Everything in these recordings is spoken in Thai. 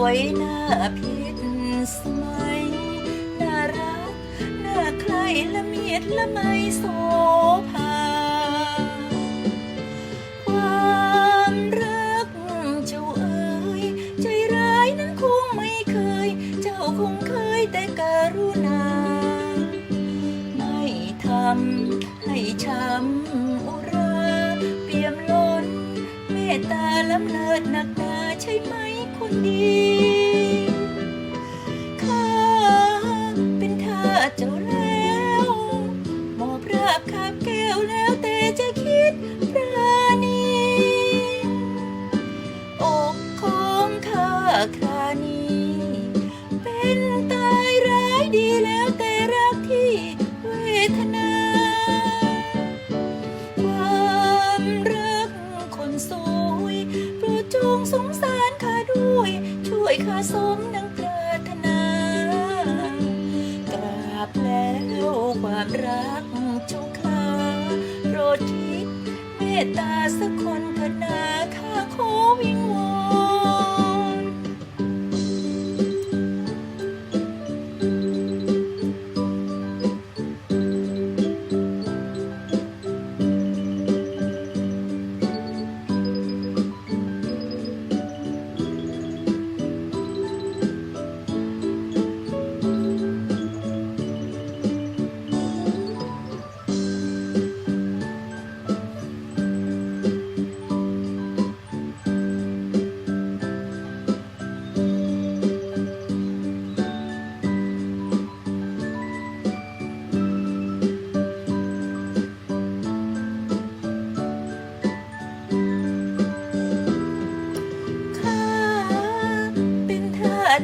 วยหน้าพิษสมัย น่ารัก น่าใครละเมียดละไมโสภาความรักเจ้าเอ๋ยใจร้ายนั้นคงไม่เคย เจ้าคงเคยแต่การุณา ไม่ทำให้ช้ำอุราเปี่ยมล้น เมตตาล้ำเลิศหนักหนาใช่ไหม นดีข้าเป็นทาสเจ้าแล้วมอบราบคาบแก้วแล้วแต่จะคิดปราณีอกของข้าครานี้เป็นาบแล้วความรักเจ้าข้าโปรดคิดเมตตาสักคนเถิดนาข้าคง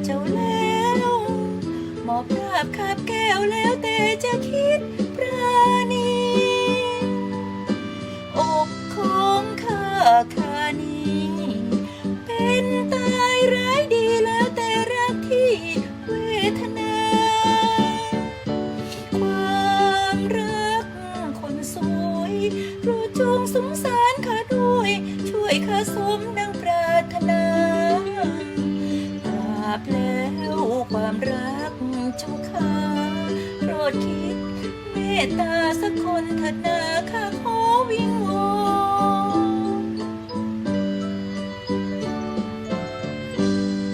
เจ้าแล้วหมอบราบคาบแก้วแล้วแต่จะคิดปราณีอกของข้าคานีเป็นตายร้ายดีแล้วแต่รักที่เวทนา ความรักคนสวยโปรดจงสงสาร ดคิด เมตตาสักคนเถิดนาข้าขอวิงวอน